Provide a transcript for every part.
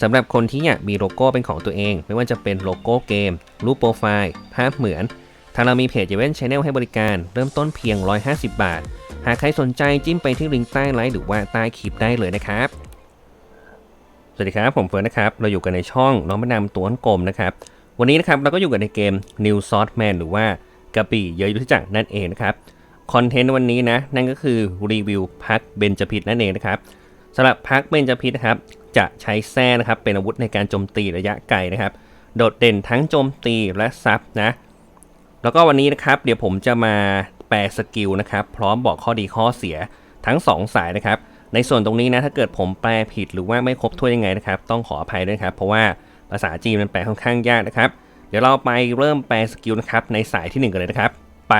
สำหรับคนที่อยากมีโลโก้เป็นของตัวเอง ไม่ว่าจะเป็นโลโก้เกม รูปโปรไฟล์ ภาพเหมือน ทางเรามีเพจเ e เว่นชาแนลให้บริการ เริ่มต้นเพียง 150 บาท หากใครสนใจจิ้มไปที่ลิงก์ใต้ไลฟ์หรือว่าใต้คลิปได้เลยนะครับ สวัสดีครับ ผมเฟิร์นนะครับ เราอยู่กันในช่องน้องมะนำตัวนกลมนะครับ วันนี้นะครับเราก็อยู่กันในเกม New s o u t Man หรือว่ากระบี่เยอะยุทธจักรนั่นเองนะครับ คอนเทนต์วันนี้นะนั่นก็คือรีวิวพักเบนจพิษนั่นเองนะครับสำหรับพักเบนจพิษนะครับ จะใช้แส้นะครับ เป็นอาวุธในการโจมตีระยะไกลนะครับ โดดเด่นทั้งโจมตีและซับนะ แล้วก็วันนี้นะครับเดี๋ยวผมจะมาแปลสกิลนะครับ พร้อมบอกข้อดีข้อเสียทั้ง 2 สายนะครับ ในส่วนตรงนี้นะถ้าเกิดผมแปลผิดหรือว่าไม่ครบถ้วนยังไงนะครับ ต้องขออภัยด้วยครับ เพราะว่าภาษาจีนมันแปลค่อนข้างยากนะครับ เดี๋ยวเราไปเริ่มแปลสกิลนะครับในสายที่ 1 กันเลยนะครับไป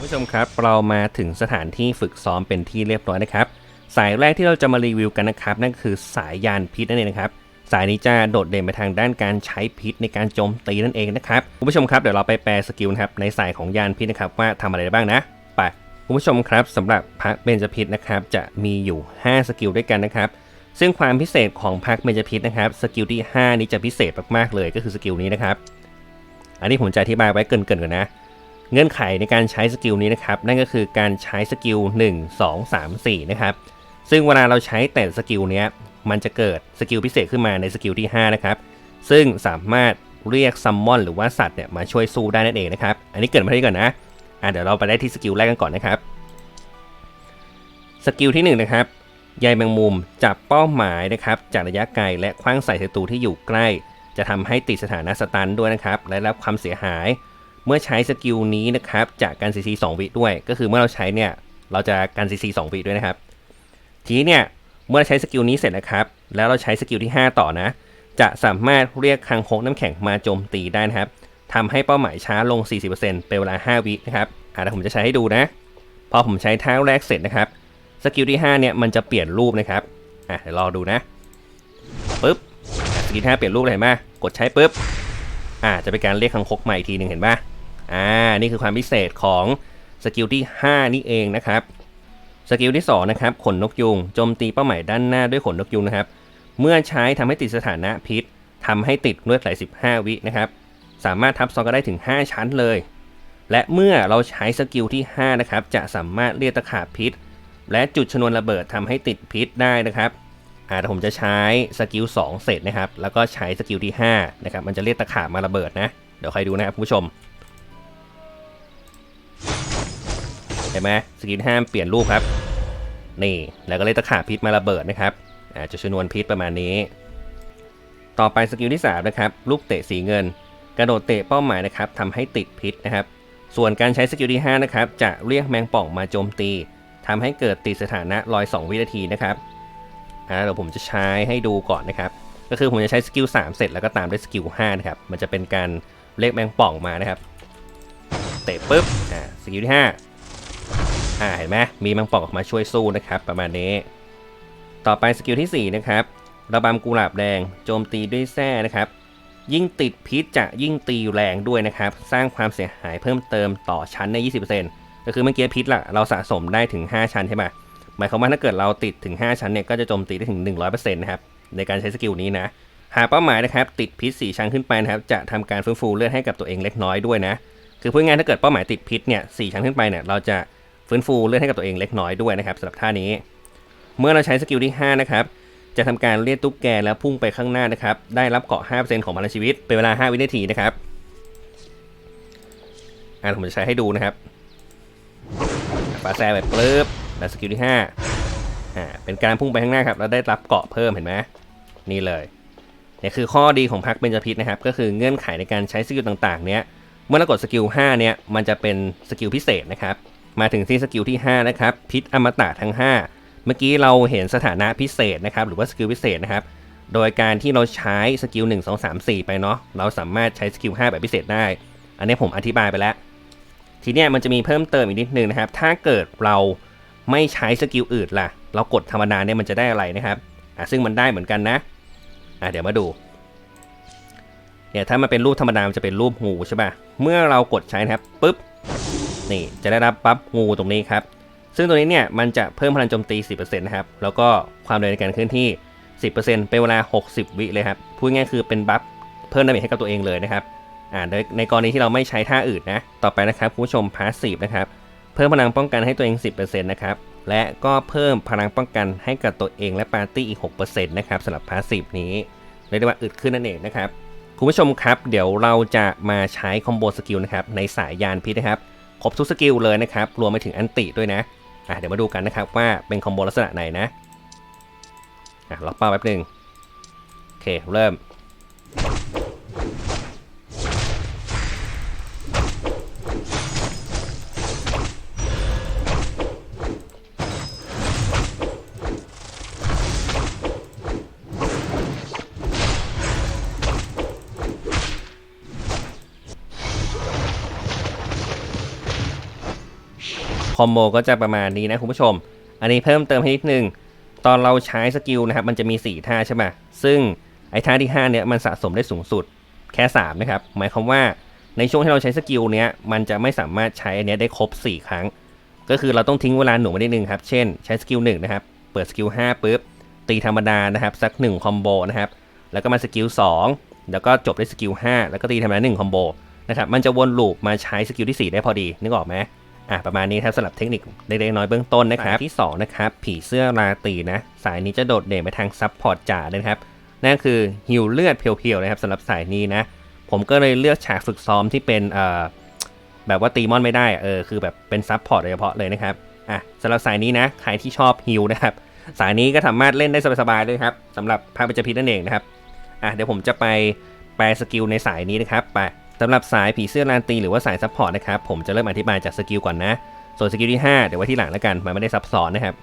ผู้ชมครับเรามาถึงสถานที่ฝึกซ้อมเป็นที่เรียบร้อยนะครับ สายแรกที่เราจะมารีวิวกันนะครับนั่นก็คือสายยานพิษนั่นเองนะครับ สายนี้จะโดดเด่นไปทางด้านการใช้พิษในการโจมตีนั่นเองนะครับคุณผู้ชมครับเดี๋ยวเราไปแปลสกิลนะครับในสายของยานพิษนะครับว่าทำอะไรได้บ้างนะไปคุณผู้ชมครับสำหรับพักเบญจพิษนะครับจะมีอยู่ 5 สกิลด้วยกันนะครับซึ่งความพิเศษของพักเบญจพิษนะครับสกิลที่ 5 นี้จะพิเศษมากๆเลยก็คือสกิลนี้นะครับอันนี้ผมจะอธิบายไว้เกินๆก่อนนะเงื่อนไขในการใช้สกิลนี้นะครับนั่นก็คือการใช้สกิล1 2 3 4นะครับ ซึ่งเวลาเราใช้แต่สกิลเนี้ย มันจะเกิดสกิลพิเศษขึ้นมาในสกิลที่ 5 นะครับ ซึ่งสามารถเรียกซัมมอนหรือว่าสัตว์เนี่ยมาช่วยสู้ได้นั่นเองนะครับ อันนี้เกิดมาที่ก่อนนะอะเดี๋ยวเราไปได้ที่สกิลแรกกันก่อนนะครับสกิลที่1นนะครับใยแมงมุมจับเป้าหมายนะครับจากระยะไกลและคว้างใส่ศัตรูที่อยู่ใกล้ จะทำให้ติดสถานะสตันด้วยนะครับ และรับความเสียหาย เมื่อใช้สกิลนี้นะครับจากการ CC 2วิด้วย ก็คือเมื่อเราใช้เนี่ยเราจะการ CC 2วิด้วยนะครับ ทีนี้เนี่ยเมื่อใช้สกิลนี้เสร็จนะครับ แล้วเราใช้สกิลที่ 5 ต่อนะ จะสามารถเรียกคังคกน้ำแข็งมาโจมตีได้นะครับทำให้เป้าหมายช้าลง 40%เป็นเวลา 5 วินะครับอ่าเดี๋ยวผมจะใช้ให้ดูนะ พอผมใช้ท่าแรกเสร็จนะครับ สกิลที่ 5 เนี่ยมันจะเปลี่ยนรูปนะครับ อะเดี๋ยวรอดูนะปึ๊บ สกิลที่5เปลี่ยนรูปเลยเห็นไหมกดใช้ปึ๊บ อ่า จะเป็นการเรียกคังคกใหม่อีกทีหนึ่งเห็นปะอ่า นี่คือความพิเศษของสกิลที่ 5 นี่เองนะครับ สกิลที่2นะครับขนนกยุงโจมตีเป้าหมายด้านหน้าด้วยขนนกยุงนะครับ เมื่อใช้ทำให้ติดสถานะพิษทำให้ติดเลือดไหล15 วินะครับ สามารถทับซ้อนกันได้ถึง 5 ชั้นเลย และเมื่อเราใช้สกิลที่5นะครับจะสามารถเรียกตะขาบพิษ และจุดชนวนระเบิดทำให้ติดพิษได้นะครับอาเดี๋ยวผมจะใช้สกิล2เสร็จนะครับ แล้วก็ใช้สกิลที่5นะครับมันจะเรียกตะขาบมาระเบิดนะ เดี๋ยวใครดูนะครับผู้ชม ห็นไหมสกิลห้ามเปลี่ยนรูปครับ นี่แล้วก็เล่นตะขาบพิษมาระเบิดนะครับอาจจะชนวนพิษประมาณนี้ ต่อไปสกิลที่3นะครับลูกเตะสีเงิน กระโดดเตะเป้าหมายนะครับทำให้ติดพิษนะครับ ส่วนการใช้สกิลที่5นะครับจะเรียกแมงป่องมาโจมตีทำให้เกิดติดสถานะลอย 2 วินาทีนะครับอ่าเดี๋ยวผมจะใช้ให้ดูก่อนนะครับ ก็คือผมจะใช้สกิล3เสร็จแล้วก็ตามด้วยสกิล5นะครับมันจะเป็นการเรียกแมงป่องมานะครับ เตะปุ๊บอ่าสกิลที่5 อ่าเห็นไหมมีแมงป่องออกมาช่วยสู้นะครับ ประมาณนี้ ต่อไปสกิลที่ 4 นะครับ ระบำกุหลาบแดง โจมตีด้วยแส้นะครับ ยิ่งติดพิษจะยิ่งตีแรงด้วยนะครับ สร้างความเสียหายเพิ่มเติมต่อชั้นใน 20%ก็คือเมื่อกี้พิษละเราสะสมได้ถึง 5 ชั้นใช่ไหมหมายความว่าถ้าเกิดเราติดถึง 5 ชั้นเนี่ยก็จะโจมตีได้ถึง 100%นะครับในการใช้สกิลนี้นะหากเป้าหมายนะครับติดพิษ4ชั้นขึ้นไปนะครับจะทำการฟื้นฟูเลือดให้กับตัวเองเล็กน้อยด้วยนะคือพูดง่ายถ้าเกิดเป้าหมายติดพิษเนี่ยสชั้นขึ้นไปเนี่ยเราจะ ฟื้นฟูเลือดให้กับตัวเองเล็กน้อยด้วยนะครับสำหรับท่านี้ เมื่อเราใช้สกิลที่ 5 นะครับ จะทำการเรียกตุ๊กแกแล้วพุ่งไปข้างหน้านะครับ ได้รับเกาะ 5%ของพลังชีวิต เป็นเวลา 5 วินาทีนะครับ อ่าผมจะใช้ให้ดูนะครับปาแซแบบปลื้บแล้วสกิลที่ 5 อ่า เป็นการพุ่งไปข้างหน้าครับ แล้วได้รับเกาะเพิ่มเห็นไหมนี่เลยเนี่ยคือข้อดีของพักเบญจพิษนะครับ ก็คือเงื่อนไขในการใช้สกิลต่างๆ เนี้ย เมื่อเรากดสกิล5เนี่ยมันจะเป็นสกิลพิเศษนะครับ มาถึงที่สกิลที่ 5 นะครับ พิษอมตะทั้ง 5 เมื่อกี้เราเห็นสถานะพิเศษนะครับ หรือว่าสกิลพิเศษนะครับ โดยการที่เราใช้สกิล 1 2 3 4 ไปเนาะ เราสามารถใช้สกิล 5 แบบพิเศษได้ อันนี้ผมอธิบายไปแล้ว ทีนี้มันจะมีเพิ่มเติมอีกนิดนึงนะครับ ถ้าเกิดเราไม่ใช้สกิลอื่นล่ะ เรากดธรรมดาเนี่ยมันจะได้อะไรนะครับอะซึ่งมันได้เหมือนกันนะอะเดี๋ยวมาดูเนี่ยถ้ามันเป็นรูปธรรมดา มันจะเป็นรูปงูใช่ป่ะ เมื่อเรากดใช้นะครับปุ๊บ นี่จะได้รับปั๊บงูตรงนี้ครับ ซึ่งตัวนี้เนี่ยมันจะเพิ่มพลังโจมตี 10%นะครับ แล้วก็ความเร็วในการเคลื่อนที่ 10%เป็นเวลา 60 วิเลยครับ พูดง่ายคือเป็นบัฟเพิ่มดาเมจให้กับตัวเองเลยนะครับ อ่าโดยในกรณีที่เราไม่ใช้ท่าอื่นนะ ต่อไปนะครับคุณผู้ชมพาสซีฟนะครับ เพิ่มพลังป้องกันให้ตัวเอง 10%นะครับ และก็เพิ่มพลังป้องกันให้กับตัวเองและปาร์ตี้อีก 6%นะครับสำหรับพาสซีฟนี้เรียกได้ว่าอึดขึ้นนั่นเองนะครับคุณผู้ชมครับ เดี๋ยวเราจะมาใช้คอมโบสกิลนะครับในสายยานพิษนะครับ ครบทุกสกิลเลยนะครับ รวมไปถึงอันติด้วยนะอะเดี๋ยวมาดูกันนะครับว่าเป็นคอมโบลักษณะไหนนะอะล็อกเป้าแป๊บหนึ่งโอเคเริ่ม คอมโบก็จะประมาณนี้นะคุณผู้ชม อันนี้เพิ่มเติมให้นิดนึง ตอนเราใช้สกิลนะครับ มันจะมี 4 ท่าใช่ไหมซึ่งไอ้ท่าที่ 5 เนี่ยมันสะสมได้สูงสุดแค่ 3 นะครับ หมายความว่าในช่วงที่เราใช้สกิลเนี้ยมันจะไม่สามารถใช้อันเนี้ยได้ครบ 4 ครั้ง ก็คือเราต้องทิ้งเวลาหน่วงไว้นิดนึงครับ เช่น ใช้สกิล1นะครับ เปิดสกิล5ปุ๊บ ตีธรรมดานะครับ สัก 1 คอมโบนะครับ แล้วก็มาสกิล2แล้วก็จบด้วยสกิล5แล้วก็ตีธรรมดา1คอมโบนะครับ มันจะวนลูปมาใช้สกิลที่ 4 ได้พอดี นึกออกไหม อะประมาณนี้ครับสำหรับเทคนิคเล็กๆน้อยเบื้องต้นนะครับที่2นะครับผีเสื้อราตีนะ สายนี้จะโดดเด่นไปทางซับพอร์ตจ๋าเลยนะครับนั่นคือหิวเลือดเพียวๆนะครับสำหรับสายนี้นะ ผมก็เลยเลือกฉากฝึกซ้อมที่เป็นเอ่อแบบว่าตีมอนไม่ได้เออคือแบบเป็นซับพอร์ตโดยเฉพาะเลยนะครับอะสำหรับสายนี้นะใครที่ชอบฮิวนะครับสายนี้ก็สามารถเล่นได้สบายๆเลยครับสำหรับพระปัจจพิษนั่นเองนะครับอะเดี๋ยวผมจะไปแปลสกิลในสายนี้นะครับไป สำหรับสายผีเสื้อลานตีหรือว่าสายซัพพอร์ตนะครับผมจะเริ่มอธิบายจากสกิลก่อนนะ ส่วนสกิลที่ 5 เดี๋ยวไว้ที่หลังแล้วกันมันไม่ได้ซับซ้อนนะครับ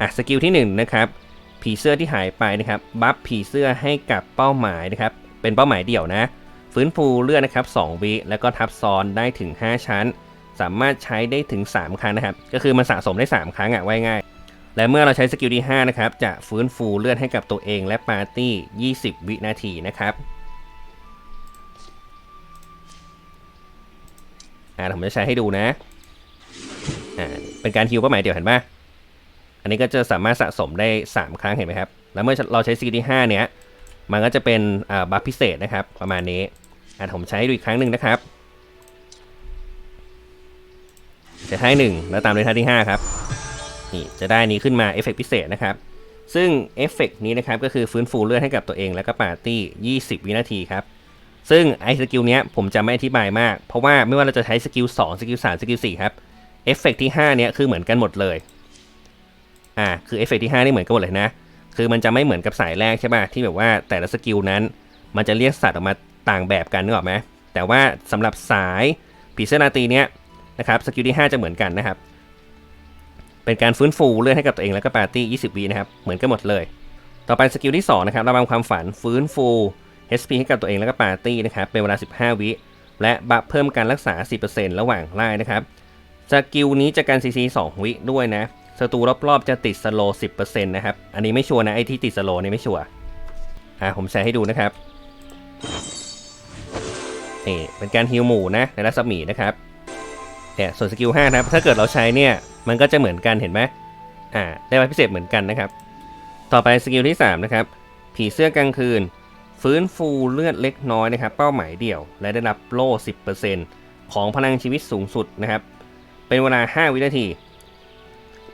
อะสกิลที่1นะครับผีเสื้อที่หายไปนะครับบัฟผีเสื้อให้กับเป้าหมายนะครับเป็นเป้าหมายเดี่ยวนะฟื้นฟูเลือดนะครับ2วิแล้วก็ทับซ้อนได้ถึง 5 ชั้น สามารถใช้ได้ถึง 3 ครั้งนะครับ ก็คือมันสะสมได้ 3 ครั้งอะไว้ง่าย และเมื่อเราใช้สกิลที่5นะครับจะฟื้นฟูเลือดให้กับตัวเองและปาร์ตี้ 20 วินาทีนะครับ อ่าผมจะใช้ให้ดูนะอ่าเป็นการฮิวเป้าหมายเดียวเห็นปะอันนี้ก็จะสามารถสะสมได้ 3 ครั้งเห็นไหมครับ แล้วเมื่อเราใช้สกิลที่5เนี้ยมันก็จะเป็นอ่าบัฟพิเศษนะครับ ประมาณนี้อ่าผมใช้ให้ดูอีกครั้งหนึ่งนะครับจะท่าหนึ่งแล้วตามด้วยท่าที่ 5 ครับนี่จะได้นี้ขึ้นมาเอฟเฟกต์พิเศษนะครับ ซึ่งเอฟเฟกต์นี้นะครับก็คือฟื้นฟูเลือดให้กับตัวเองแล้วก็ปาร์ตี้ 20 วินาทีครับ ซึ่งไอ้สกิลเนี้ยผมจะไม่อธิบายมาก เพราะว่าไม่ว่าเราจะใช้สกิล2สกิล3สกิล4ครับเอฟเฟกต์ที่5เนี้ยคือเหมือนกันหมดเลยอ่าคือเอฟเฟกต์ที่5นี่เหมือนกันหมดเลยนะ คือมันจะไม่เหมือนกับสายแรกใช่ป่ะที่แบบว่าแต่ละสกิลนั้น มันจะเรียกสัตว์ออกมาต่างแบบกันนึกออกไหมแต่ว่าสำหรับสายผีเสื้อราตีเนี้ยนะครับสกิลที่ 5 จะเหมือนกันนะครับ เป็นการฟื้นฟูเลือดให้กับตัวเองแล้วก็ปาร์ตี้ 20วินะครับเหมือนกันหมดเลย ต่อไปสกิลที่2นะครับระบำความฝันฟื้นฟู HP ให้กับตัวเองแล้วก็ปาร์ตี้นะครับเป็นเวลา 15 วิ และบัฟเพิ่มการรักษา 10%ระหว่างไล่นะครับสกิลนี้จะการ CC 2 วิด้วยนะศัตรูรอบๆจะติดสโล10%นะครับ อันนี้ไม่ชัวร์นะไอที่ติดสโลนี่ไม่ชัวร์อ่าผมแชร์ให้ดูนะครับนี่เป็นการฮิวหมู่นะในรัศมีนะครับเนี่ยส่วนสกิล5นะครับถ้าเกิดเราใช้เนี่ยมันก็จะเหมือนกันเห็นไหมอ่าได้ไว้พิเศษเหมือนกันนะครับ ต่อไปสกิลที่ 3 นะครับ ผีเสื้อกลางคืน ฟื้นฟูเลือดเล็กน้อยนะครับ เป้าหมายเดี่ยว และได้รับโล่ 10%ของพลังชีวิตสูงสุดนะครับ เป็นเวลา 5 วินาที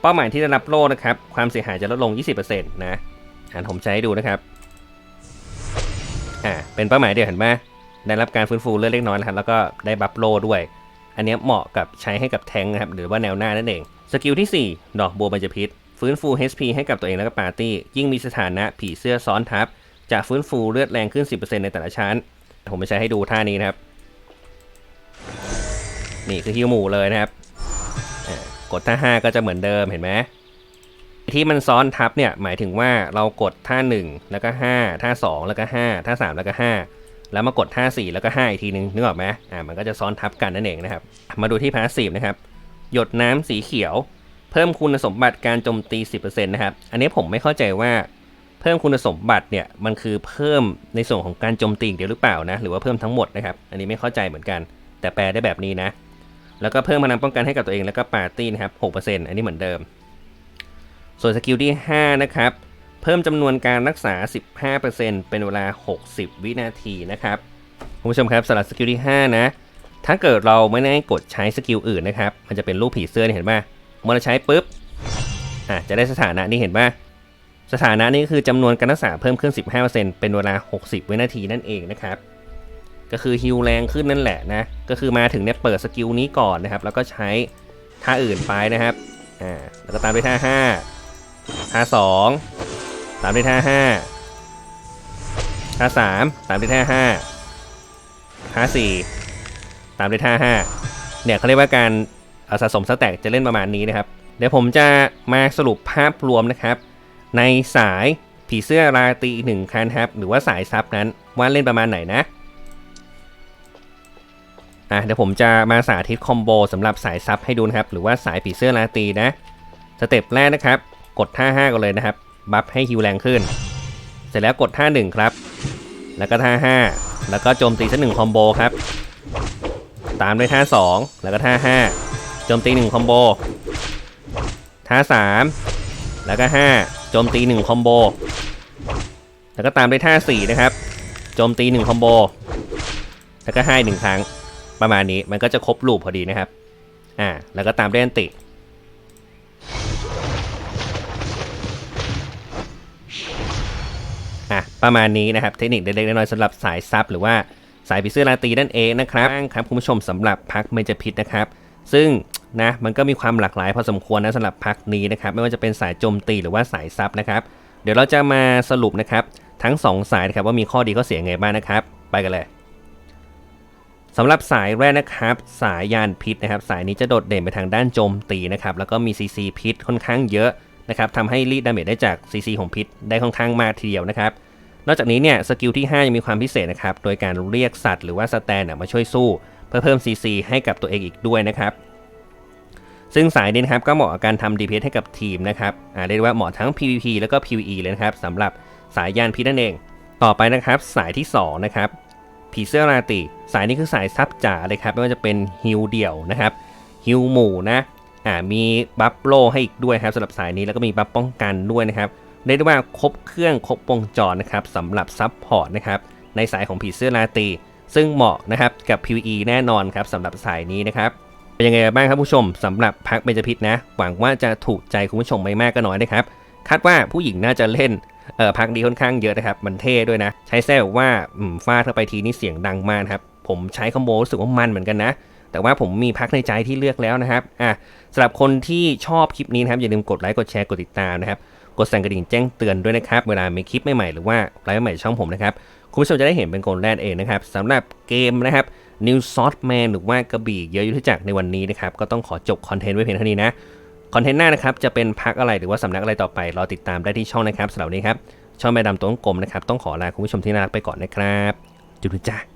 เป้าหมายที่ได้รับโล่นะครับ ความเสียหายจะลดลง 20%นะอ่านผมใช้ให้ดูนะครับ อ่า เป็นเป้าหมายเดียวเห็นไหมได้รับการฟื้นฟูเลือดเล็กน้อยนะครับแล้วก็ได้บัฟโล่ด้วย อันนี้เหมาะกับใช้ให้กับแทงนะครับ หรือว่าแนวหน้านั่นเอง สกิลที่ 4 ดอกบัวบรรจพิษฟื้นฟู HP ให้กับตัวเองแล้วก็ปาร์ตี้ ยิ่งมีสถานะผีเสื้อซ้อนทับ จะฟื้นฟูเลือดแรงขึ้น 10%ในแต่ละชั้น ผมจะใช้ให้ดูท่านี้นะครับ นี่คือฮิวหมูเลยนะครับ กดท่า 5 ก็จะเหมือนเดิมเห็นไหมที่มันซ้อนทับเนี่ยหมายถึงว่าเรากดท่า 1 แล้วก็ 5 ท่า 2 แล้วก็ 5 ท่า 3 แล้วก็ 5 แล้วมากดท่า 4 แล้วก็ 5 อีกทีนึงนึกออกไหมอ่ามันก็จะซ้อนทับกันนั่นเองนะครับ มาดูที่พาสซีฟนะครับ หยดน้ำสีเขียว เพิ่มคุณสมบัติการโจมตี 10%นะครับ อันนี้ผมไม่เข้าใจว่า เพิ่มคุณสมบัติเนี่ยมันคือเพิ่มในส่วนของการโจมตีเดียวหรือเปล่านะหรือว่าเพิ่มทั้งหมดนะครับ อันนี้ไม่เข้าใจเหมือนกัน แต่แปลได้แบบนี้นะ แล้วก็เพิ่มพลังป้องกันให้กับตัวเองแล้วก็ปาร์ตี้นะครับ6%อันนี้เหมือนเดิม ส่วนสกิลที่ 5 นะครับ เพิ่มจำนวนการรักษา 15%เป็นเวลา 60 วินาทีนะครับคุณผู้ชมครับสำหรับสกิลที่ 5 นะ ถ้าเกิดเราไม่ได้กดใช้สกิลอื่นนะครับ มันจะเป็นรูปผีเสื้อเห็นป่ะเมื่อเราใช้ปุ๊บอะจะได้สถานะนี่เห็นป่ะ สถานะนี้คือจำนวนการรักษาเพิ่มขึ้น 15%เป็นเวลา 60 วินาทีนั่นเองนะครับ ก็คือฮิลแรงขึ้นนั่นแหละนะ ก็คือมาถึงเนี่ยเปิดสกิลนี้ก่อนนะครับ แล้วก็ใช้ท่าอื่นไปนะครับ อ่า แล้วก็ตามด้วยท่า 5 ท่า 2 ตามด้วยท่า 5 ท่า 3 ตามด้วยท่า 5 ท่า 4 ตามด้วยท่า 5 เนี่ยเขาเรียกว่าการสะสมสแต็กจะเล่นประมาณนี้นะครับ เดี๋ยวผมจะมาสรุปภาพรวมนะครับ ในสายผีเสื้อราตรีหนึ่งคันครับ หรือว่าสายซับนั้นว่าเล่นประมาณไหนนะอะเดี๋ยวผมจะมาสาธิตคอมโบสำหรับสายซับให้ดูนะครับ หรือว่าสายผีเสื้อราตรีนะสเต็ปแรกนะครับ กดท่า5กันเลยนะครับ บัฟให้ฮิวแรงขึ้น เสร็จแล้วกดท่า1ครับ แล้วก็ท่า 5 แล้วก็โจมตีสักหนึ่งคอมโบครับ ตามด้วยท่า 2 แล้วก็ท่า 5 โจมตี 1 คอมโบ ท่า 3 แล้วก็5โจมตี1คอมโบแล้วก็ตามด้วยท่า4นะครับโจมตี1คอมโบแล้วก็ให้หนึ่งครั้งประมาณนี้มันก็จะครบลูปพอดีนะครับอ่าแล้วก็ตามด้วยอันติอะประมาณนี้นะครับเทคนิคเล็กๆน้อยๆสำหรับสายซับหรือว่าสายผีเสื้อราตีนั่นเองนะครับครับคุณผู้ชมสำหรับพักเมจพิษนะครับ ซึ่ง นะมันก็มีความหลากหลายพอสมควรนะสำหรับพักนี้นะครับไม่ว่าจะเป็นสายโจมตีหรือว่าสายซับนะครับ เดี๋ยวเราจะมาสรุปนะครับทั้ง 2 สายนะครับว่ามีข้อดีข้อเสียไงบ้างนะครับ ไปกันเลยสำหรับสายแรกนะครับ สายยานพิษนะครับ สายนี้จะโดดเด่นไปทางด้านโจมตีนะครับแล้วก็มี CC พิษค่อนข้างเยอะนะครับทำให้รีดดาเมจได้จาก CC ของพิษได้ค่อนข้างมากทีเดียวนะครับนอกจากนี้เนี่ยสกิลที่ 5 ยังมีความพิเศษนะครับโดยการเรียกสัตว์หรือว่าสแตนมาช่วยสู้ เพื่อเพิ่ม CC ให้กับตัวเองอีกด้วยนะครับ ซึ่งสายนี้นะครับก็เหมาะกับการทำ DPS ให้กับทีมนะครับเรียกว่าเหมาะทั้ง PVP แล้วก็ PVE เลยนะครับสำหรับสายยานพิษนั่นเอง ต่อไปนะครับสายที่2นะครับผีเสื้อราตีสายนี้คือสายซับจ๋าเลยครับไม่ว่าจะเป็นฮิลเดี่ยวนะครับฮิลหมู่นะอ่ามีบัฟโลให้อีกด้วยครับสำหรับสายนี้แล้วก็มีบัฟป้องกันด้วยนะครับเรียกได้ว่าครบเครื่องครบวงจรนะครับสำหรับซับพอร์ตนะครับในสายของผีเสื้อราตีซึ่งเหมาะนะครับกับ PVE แน่นอนครับสำหรับสายนี้นะครับ เป็นยังไงบ้างครับผู้ชมสำหรับพักเบญจพิษนะ หวังว่าจะถูกใจคุณผู้ชมไม่มากก็น้อยนะครับ คาดว่าผู้หญิงน่าจะเล่นเออพักนี้ค่อนข้างเยอะนะครับ มันเท่ด้วยนะ ใช้แซ่แบบว่าฟาดเข้าไปทีนี่เสียงดังมากครับ ผมใช้คอมโบรู้สึกว่ามันเหมือนกันนะ แต่ว่าผมมีพักในใจที่เลือกแล้วนะครับอะสำหรับคนที่ชอบคลิปนี้นะครับอย่าลืมกดไลค์กดแชร์กดติดตามนะครับกดสั่นกระดิ่งแจ้งเตือนด้วยนะครับ เวลามีคลิปใหม่ๆหรือว่าไลฟ์ใหม่ช่องผมนะครับ คุณผู้ชมจะได้เห็นเป็นคนแรกเองนะครับสำหรับเกมนะครับ New s o r t แมนหรือว่ากระบี่เยอะยุทธจักรในวันนี้นะครับ ก็ต้องขอจบคอนเทนต์ไว้เพียงเท่านี้นะ คอนเทนต์หน้านะครับ จะเป็นพักอะไรหรือว่าสำนักอะไรต่อไป รอติดตามได้ที่ช่องนะครับสำหรับนนี้ครับ ช่องแม่ดำตัวกลมนะครับ ต้องขอลาคุณผู้ชมที่น่ารักไปก่อนนะครับ จุดจ้า